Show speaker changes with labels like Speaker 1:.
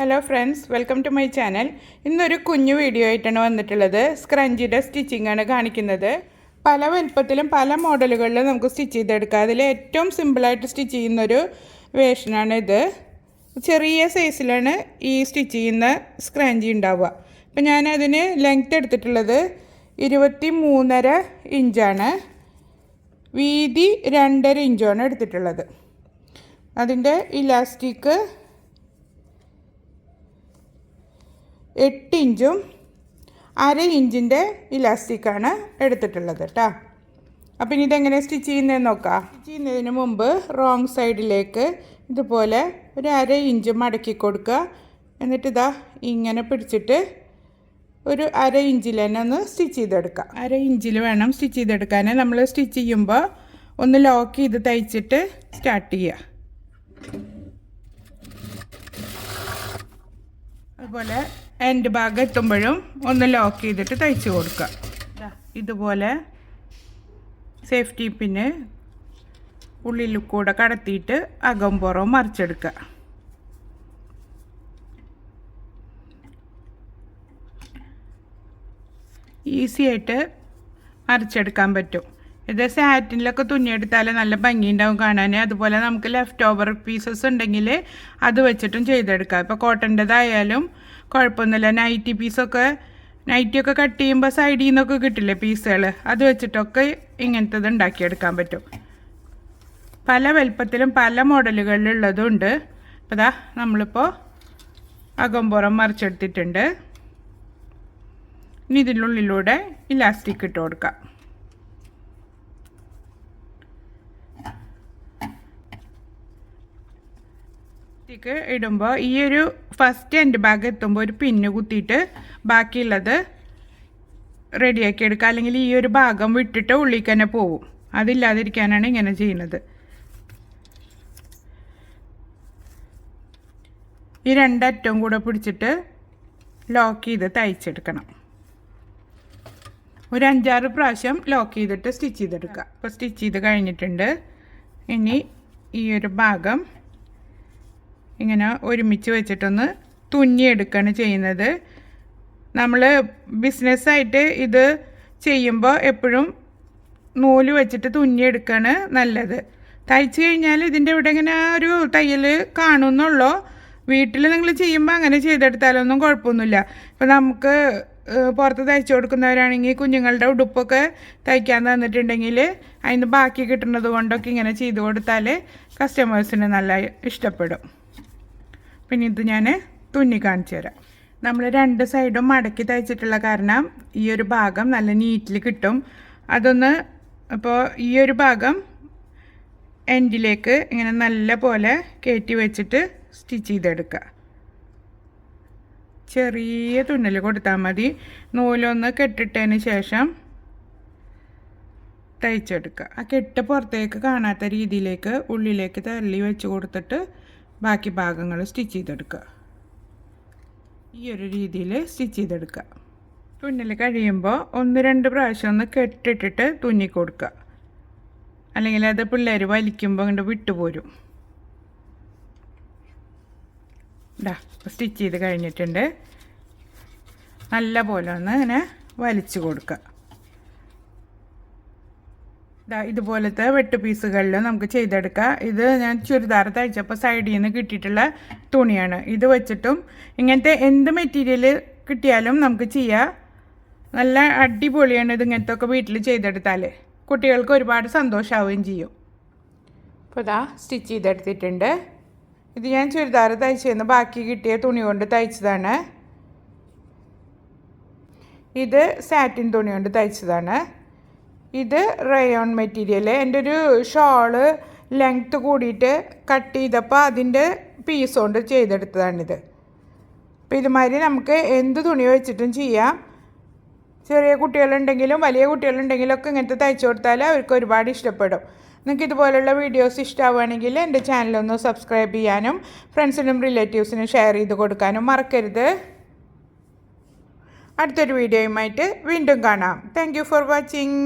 Speaker 1: Hello friends welcome to my channel ഇന്നൊരു കുഞ്ഞു video ആയിട്ടാണ് വന്നിട്ടുള്ളത്. സ്ക്രഞ്ചിയുടെ സ്റ്റിച്ചിങ് ആണ് കാണിക്കുന്നത്. പല വലുപ്പത്തിലും പല മോഡലുകളിലും നമുക്ക് സ്റ്റിച്ച് ചെയ്തെടുക്കാം. അതിൽ ഏറ്റവും സിമ്പിളായിട്ട് സ്റ്റിച്ച് ചെയ്യുന്നൊരു വേഷനാണ് ഇത്. ചെറിയ സൈസിലാണ് ഈ സ്റ്റിച്ച് ചെയ്യുന്ന സ്ക്രാഞ്ചി ഉണ്ടാവുക. അപ്പം ഞാൻ അതിന് ലെങ്ത് എടുത്തിട്ടുള്ളത് ഇരുപത്തി മൂന്നര ഇഞ്ചാണ്. വീതി രണ്ടര ഇഞ്ചാണ് എടുത്തിട്ടുള്ളത്. അതിന്റെ ഇലാസ്റ്റിക് എട്ട് ഇഞ്ചും അര ഇഞ്ചിന്റെ ഇലാസ്റ്റിക്കാണ് എടുത്തിട്ടുള്ളത് കേട്ടോ അപ്പം ഇനി ഇതെങ്ങനെ സ്റ്റിച്ച് ചെയ്യുന്നതെന്ന് നോക്കാം. സ്റ്റിച്ച് ചെയ്യുന്നതിന് മുമ്പ് റോങ് സൈഡിലേക്ക് ഇതുപോലെ ഒരു അര ഇഞ്ച് മടക്കി കൊടുക്കുക. എന്നിട്ട് ഇതാ ഇങ്ങനെ പിടിച്ചിട്ട് ഒരു അര ഇഞ്ചിൽ തന്നെ ഒന്ന് സ്റ്റിച്ച് ചെയ്തെടുക്കാം. അര ഇഞ്ചിൽ വേണം സ്റ്റിച്ച് ചെയ്തെടുക്കാൻ നമ്മൾ സ്റ്റിച്ച് ചെയ്യുമ്പോൾ ഒന്ന് ലോക്ക് ചെയ്ത് തയ്ച്ചിട്ട് സ്റ്റാർട്ട് ചെയ്യുക. അതുപോലെ എൻഡ് ഭാഗം എത്തുമ്പോഴും ഒന്ന് ലോക്ക് ചെയ്തിട്ട് തയ്ച്ച് കൊടുക്കുക. ഇതുപോലെ സേഫ്റ്റി പിന്ന് ഉള്ളിൽ കൂടെ കടത്തിയിട്ട് അകം പുറവും മറിച്ചെടുക്കുക. ഈസി ആയിട്ട് മറിച്ചെടുക്കാൻ പറ്റും. ഇത് സാറ്റിനിലൊക്കെ തുന്നിയെടുത്താൽ നല്ല ഭംഗിയുണ്ടാവും കാണാൻ അതുപോലെ നമുക്ക് ലെഫ്റ്റ് ഓവർ പീസസ് ഉണ്ടെങ്കിൽ അത് വെച്ചിട്ടും ചെയ്തെടുക്കാം. ഇപ്പോൾ കോട്ടന്റെതായാലും കുഴപ്പമൊന്നുമില്ല. നൈറ്റി പീസൊക്കെ നൈറ്റിയൊക്കെ കട്ട് ചെയ്യുമ്പോൾ സൈഡിൽ നിന്നൊക്കെ കിട്ടില്ലേ പീസുകൾ അത് വെച്ചിട്ടൊക്കെ ഇങ്ങനത്തത് ഉണ്ടാക്കിയെടുക്കാൻ പറ്റും. പല വലുപ്പത്തിലും പല മോഡലുകളിലുള്ളതും ഉണ്ട്. അപ്പോൾ ഇതാ നമ്മളിപ്പോൾ അകമ്പുറം മറിച്ചെടുത്തിട്ടുണ്ട്. ഇനി ഇതിനുള്ളിലൂടെ ഇലാസ്റ്റിക് ഇട്ട് കൊടുക്കാം. ഇടുമ്പോൾ ഈ ഒരു ഫസ്റ്റ് എൻഡ് ഭാഗം എത്തുമ്പോൾ ഒരു പിന്ന് കുത്തിയിട്ട് ബാക്കിയുള്ളത് റെഡിയാക്കി എടുക്കുക. അല്ലെങ്കിൽ ഈ ഒരു ഭാഗം വിട്ടിട്ട് ഉള്ളിൽ തന്നെ പോവും. അതില്ലാതിരിക്കാനാണ് ഇങ്ങനെ ചെയ്യുന്നത്. ഈ രണ്ടറ്റവും കൂടെ പിടിച്ചിട്ട് ലോക്ക് ചെയ്ത് തയ്ച്ചെടുക്കണം. ഒരു അഞ്ചാറ് പ്രാവശ്യം ലോക്ക് ചെയ്തിട്ട് സ്റ്റിച്ച് ചെയ്തെടുക്കുക. അപ്പോൾ സ്റ്റിച്ച് ചെയ്ത് കഴിഞ്ഞിട്ടുണ്ട്. ഇനി ഈ ഒരു ഭാഗം ഇങ്ങനെ ഒരുമിച്ച് വെച്ചിട്ടൊന്ന് തുന്നിയെടുക്കുകയാണ് ചെയ്യുന്നത്. നമ്മൾ ബിസിനസ്സായിട്ട് ഇത് ചെയ്യുമ്പോൾ എപ്പോഴും നൂൽ വെച്ചിട്ട് തുന്നിയെടുക്കുകയാണ് നല്ലത്. തയ്ച്ച് കഴിഞ്ഞാൽ ഇതിന്റെ ഇവിടെ ഇങ്ങനെ ഒരു തയ്യൽ കാണുമെന്നുള്ളൂ വീട്ടിൽ നിങ്ങൾ ചെയ്യുമ്പോൾ അങ്ങനെ ചെയ്തെടുത്താലൊന്നും കുഴപ്പമൊന്നുമില്ല. ഇപ്പോൾ നമുക്ക് പുറത്ത് തയ്ച്ചു കൊടുക്കുന്നവരാണെങ്കിൽ കുഞ്ഞുങ്ങളുടെ ഉടുപ്പൊക്കെ തയ്ക്കാൻ തന്നിട്ടുണ്ടെങ്കിൽ അതിന് ബാക്കി കിട്ടുന്നത് കൊണ്ടൊക്കെ ഇങ്ങനെ ചെയ്തു കൊടുത്താൽ കസ്റ്റമേഴ്സിന് നല്ല ഇഷ്ടപ്പെടും. പിന്നെ ഇത് ഞാൻ തുന്നി കാണിച്ചു തരാം. നമ്മൾ രണ്ട് സൈഡും മടക്കി തയ്ച്ചിട്ടുള്ള കാരണം ഈ ഒരു ഭാഗം നല്ല നീറ്റിൽ കിട്ടും. അതൊന്ന് അപ്പോൾ ഈ ഒരു ഭാഗം എൻഡിലേക്ക് ഇങ്ങനെ നല്ല പോലെ കയറ്റി വെച്ചിട്ട് സ്റ്റിച്ച് ചെയ്തെടുക്കുക ചെറിയ തുന്നൽ കൊടുത്താൽ മതി. നൂലൊന്ന് കെട്ടിട്ടതിന് ശേഷം തയ്ച്ചെടുക്കുക ആ കെട്ട് പുറത്തേക്ക് കാണാത്ത രീതിയിലേക്ക് ഉള്ളിലേക്ക് തള്ളി വെച്ച് കൊടുത്തിട്ട് ബാക്കി ഭാഗങ്ങൾ സ്റ്റിച്ച് ചെയ്തെടുക്കുക ഈ ഒരു രീതിയിൽ സ്റ്റിച്ച് ചെയ്തെടുക്കുക തുന്നൽ കഴിയുമ്പോൾ ഒന്ന് രണ്ട് പ്രാവശ്യം ഒന്ന് കെട്ടിട്ടിട്ട് തുന്നി കൊടുക്കുക അല്ലെങ്കിൽ അത് പിള്ളേർ വലിക്കുമ്പോൾ അങ്ങോട്ട് വിട്ടുപോരും ഇതാ സ്റ്റിച്ച് ചെയ്ത് കഴിഞ്ഞിട്ടുണ്ട്. നല്ല പോലെ ഒന്ന് ഇങ്ങനെ വലിച്ചു കൊടുക്കുക ഇതുപോലത്തെ വെട്ട് പീസുകളിൽ നമുക്ക് ചെയ്തെടുക്കാം. ഇത് ഞാൻ ചുരിദാർ തയ്ച്ചപ്പോൾ സൈഡിൽ നിന്ന് കിട്ടിയിട്ടുള്ള തുണിയാണ്. ഇത് വെച്ചിട്ടും ഇങ്ങനത്തെ എന്ത് മെറ്റീരിയൽ കിട്ടിയാലും നമുക്ക് ചെയ്യാം. നല്ല അടിപൊളിയാണ് ഇത് ഇങ്ങനത്തെ ഒക്കെ വീട്ടിൽ ചെയ്തെടുത്താൽ കുട്ടികൾക്ക് ഒരുപാട് സന്തോഷമാവുകയും ചെയ്യും. അപ്പോൾ ഇതാ സ്റ്റിച്ച് ചെയ്തെടുത്തിട്ടുണ്ട്. ഇത് ഞാൻ ചുരിദാർ തയ്ച്ചതെന്ന് ബാക്കി കിട്ടിയ തുണി കൊണ്ട് തയ്ച്ചതാണ്. ഇത് സാറ്റിൻ തുണി കൊണ്ട് തയ്ച്ചതാണ്. ഇത് റയോൺ മെറ്റീരിയൽ എന്റെ ഒരു ഷോൾ ലെങ്ത്ത് കൂടിയിട്ട് കട്ട് ചെയ്തപ്പോൾ അതിന്റെ പീസ് കൊണ്ട് ചെയ്തെടുത്തതാണിത്. അപ്പോൾ ഇതുമാതിരി നമുക്ക് എന്ത് തുണി വെച്ചിട്ടും ചെയ്യാം. ചെറിയ കുട്ടികളുണ്ടെങ്കിലും വലിയ കുട്ടികളുണ്ടെങ്കിലും ഒക്കെ ഇങ്ങനത്തെ തയ്ച്ചു കൊടുത്താൽ അവർക്ക് ഒരുപാട് ഇഷ്ടപ്പെടും. നിങ്ങൾക്ക് ഇതുപോലുള്ള വീഡിയോസ് ഇഷ്ടമാവുകയാണെങ്കിൽ എന്റെ ചാനലൊന്ന് സബ്സ്ക്രൈബ് ചെയ്യാനും ഫ്രണ്ട്സിനും റിലേറ്റീവ്സിനും ഷെയർ ചെയ്ത് കൊടുക്കാനും മറക്കരുത്. അടുത്തൊരു വീഡിയോയുമായിട്ട് വീണ്ടും കാണാം. Thank for watching